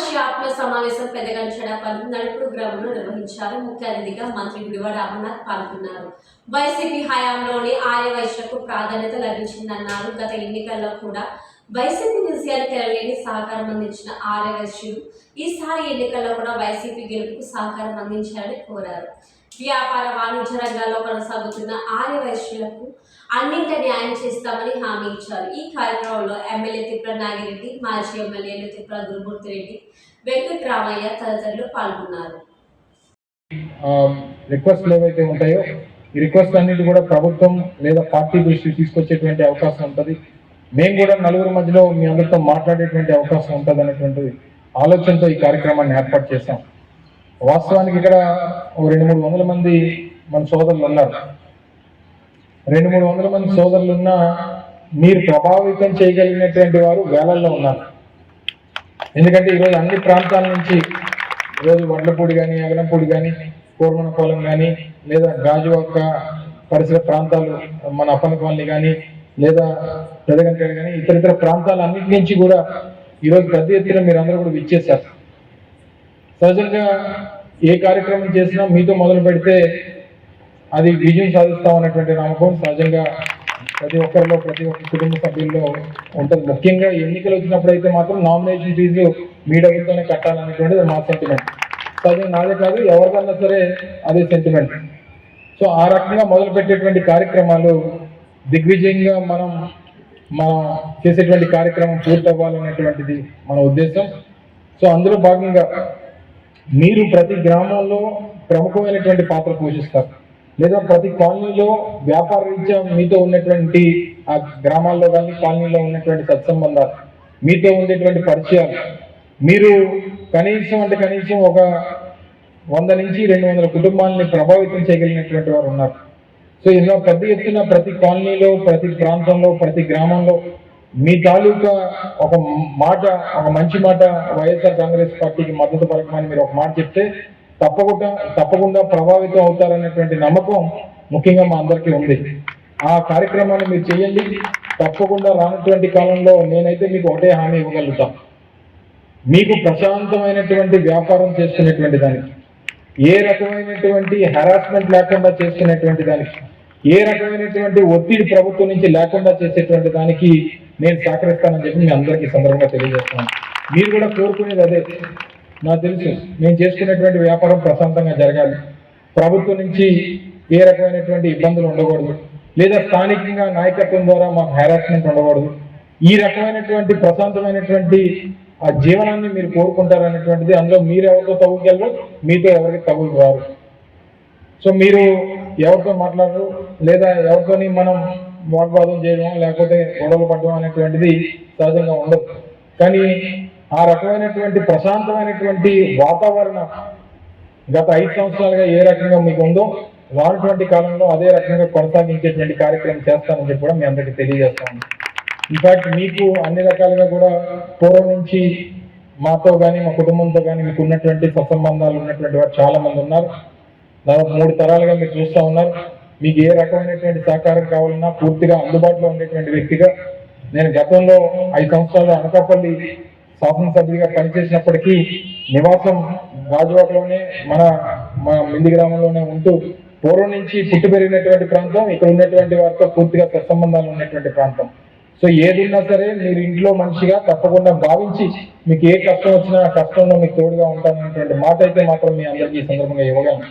కార్యదర్శి ఆత్మ సమావేశం పెద్దగంచడ పలు నలుపుడు గ్రామంలో నిర్వహించారు. ముఖ్య అతిథిగా మంత్రి గుడివాడ అమర్నాథ్ పాల్గొన్నారు. వైసీపీ హయాంలోని ఆర్యవైశ్యకు ప్రాధాన్యత లభించిందన్నారు. గత ఎన్నికల్లో కూడా వైసీపీ విజయానికి ఎనలేని సహకారం అందించిన ఆర్యవైశ్యులు ఈసారి ఎన్నికల్లో కూడా వైసీపీ గెలుపుకు సహకారం అందించాలని కోరారు. వ్యాపార వాణిజ్య రంగాల్లో కొనసాగుతున్న ఆర్యవైశ్యులకు అన్నింటి న్యాయం చేస్తామని హామీ ఇచ్చారు. ఈ కార్యక్రమంలో ఎమ్మెల్యే తిప్ర నాగిరెడ్డి మాజీ ఎమ్మెల్యేలు తిప్ర గురుమూర్తి రెడ్డి వెంకట్రామయ్య తదితరులు పాల్గొన్నారు. రిక్వెస్ట్లు ఏవైతే ఉంటాయో ఈ రిక్వెస్ట్ అన్నిటి కూడా ప్రభుత్వం లేదా పార్టీ దృష్టి తీసుకొచ్చేటువంటి అవకాశం ఉంటుంది. మేము కూడా నలుగురు మధ్యలో మీ అందరితో మాట్లాడేటువంటి అవకాశం ఉంటుంది అనేటువంటి ఆలోచనతో ఈ కార్యక్రమాన్ని ఏర్పాటు చేశాం. వాస్తవానికి ఇక్కడ రెండు మూడు వందల మంది మన సోదరులు ఉన్నారు. రెండు మూడు వందల మంది సోదరులు ఉన్నా మీరు ప్రభావితం చేయగలిగినటువంటి వారు వేలల్లో ఉన్నారు. ఎందుకంటే ఈరోజు అన్ని ప్రాంతాల నుంచి ఈరోజు వడ్లపూడి కానీ అగనంపూడి కానీ కోరమనపాలెం కానీ లేదా గాజువాక పరిసర ప్రాంతాలు మన అప్పన కాలనీ కానీ లేదా పెదగంటేడు కానీ ఇతర ఇతర ప్రాంతాలు అన్నిటి నుంచి కూడా ఈరోజు పెద్ద ఎత్తున మీరు అందరూ కూడా విచ్చేశారు. సహజంగా ఏ కార్యక్రమం చేసినా మీతో మొదలు పెడితే అది విజయం సాధిస్తాం అనేటువంటి నమ్మకం సహజంగా ప్రతి ఒక్కరిలో ప్రతి ఒక్క కుటుంబ సభ్యుల్లో ఉంటుంది. ముఖ్యంగా ఎన్నికలు వచ్చినప్పుడు అయితే మాత్రం నామినేషన్ ఫీజు మీ డబ్బులతోనే కట్టాలనేటువంటిది మా సెంటిమెంట్ సహజంగా నాదే కాదు ఎవరికన్నా సరే అదే సెంటిమెంట్ సో ఆ రకంగా మొదలుపెట్టేటువంటి కార్యక్రమాలు దిగ్విజయంగా మనం మనం చేసేటువంటి కార్యక్రమం పూర్తవ్వాలనేటువంటిది మన ఉద్దేశం. సో అందులో భాగంగా మీరు ప్రతి గ్రామంలో ప్రముఖమైనటువంటి పాత్ర పోషిస్తారు. లేదా ప్రతి కాలనీలో వ్యాపార రీత్యా మీతో ఉన్నటువంటి ఆ గ్రామాల్లో కానీ కాలనీలో ఉన్నటువంటి సత్సంబంధాలు మీతో ఉండేటువంటి పరిచయాలు మీరు కనీసం అంటే కనీసం ఒక వంద నుంచి రెండు వందల కుటుంబాలని ప్రభావితం చేయగలిగినటువంటి వారు ఉన్నారు. సో ఇలా పెద్ద ఎత్తున ప్రతి కాలనీలో ప్రతి ప్రాంతంలో ప్రతి గ్రామంలో మీ తాలూకా ఒక మాట ఒక మంచి మాట వైఎస్ఆర్ కాంగ్రెస్ పార్టీకి మద్దతు పలకమని మీరు ఒక మాట చెప్తే తప్పకుండా తప్పకుండా ప్రభావితం అవుతారనేటువంటి నమ్మకం ముఖ్యంగా మా అందరికీ ఉంది. ఆ కార్యక్రమాన్ని మీరు చేయండి. తప్పకుండా రానటువంటి కాలంలో నేనైతే మీకు ఒకటే హామీ ఇవ్వగలుగుతాను మీకు ప్రశాంతమైనటువంటి వ్యాపారం చేసుకునేటువంటి దానికి ఏ రకమైనటువంటి హెరాస్మెంట్ లేకుండా చేసుకునేటువంటి దానికి ఏ రకమైనటువంటి ఒత్తిడి ప్రభుత్వం నుంచి లేకుండా చేసేటువంటి దానికి నేను సహకరిస్తానని చెప్పి మీ అందరికీ సందర్భంగా తెలియజేస్తాను మీరు కూడా కోరుకునేది అదే. నాకు తెలుసు నేను చేసుకునేటువంటి వ్యాపారం ప్రశాంతంగా జరగాలి. ప్రభుత్వం నుంచి ఏ రకమైనటువంటి ఇబ్బందులు ఉండకూడదు. లేదా స్థానికంగా నాయకత్వం ద్వారా మాకు హెరాస్మెంట్ ఉండకూడదు. ఈ రకమైనటువంటి ప్రశాంతమైనటువంటి ఆ జీవనాన్ని మీరు కోరుకుంటారనేటువంటిది అందులో మీరు ఎవరితో తగులుకెళ్ళరు మీతో ఎవరికి తగులు రారు సో మీరు ఎవరితో మాట్లాడరు లేదా ఎవరితోని మనం వాగ్వాదం చేయడం లేకపోతే గొడవలు పడడం అనేటువంటిది సహజంగా ఉండదు. కానీ ఆ రకమైనటువంటి ప్రశాంతమైనటువంటి వాతావరణం గత ఐదు సంవత్సరాలుగా ఏ రకంగా మీకు ఉందో రానటువంటి కాలంలో అదే రకంగా కొనసాగించేటువంటి కార్యక్రమం చేస్తానని చెప్పి కూడా మీ అందరికీ తెలియజేస్తాను. ఇన్ఫాక్ట్ మీకు అన్ని రకాలుగా కూడా పూర్వం నుంచి మాతో కానీ మా కుటుంబంతో కానీ మీకు ఉన్నటువంటి సత్సంబంధాలు ఉన్నటువంటి వారు చాలా మంది ఉన్నారు. దాదాపు మూడు తరాలుగా మీరు చూస్తూ ఉన్నారు. మీకు ఏ రకమైనటువంటి సహకారం కావాలన్నా పూర్తిగా అందుబాటులో ఉండేటువంటి వ్యక్తిగా నేను గతంలో ఐదు సంవత్సరాలు అనకాపల్లి శాసనసభ్యుడిగా పనిచేసినప్పటికీ నివాసం గాజువాకలోనే మన మన మింది గ్రామంలోనే ఉంటూ పూర్వం నుంచి పుట్టి పెరిగినటువంటి ప్రాంతం ఇక్కడ ఉన్నటువంటి వారితో పూర్తిగా సత్సంబంధాలు ఉన్నటువంటి ప్రాంతం. సో ఏది ఉన్నా సరే మీరు ఇంట్లో మనిషిగా తప్పకుండా భావించి మీకు ఏ కష్టం వచ్చినా కష్టంలో మీకు తోడుగా ఉంటాననేటువంటి మాట అయితే మాత్రం మీ అందరికీ ఈ సందర్భంగా ఇవ్వగలను.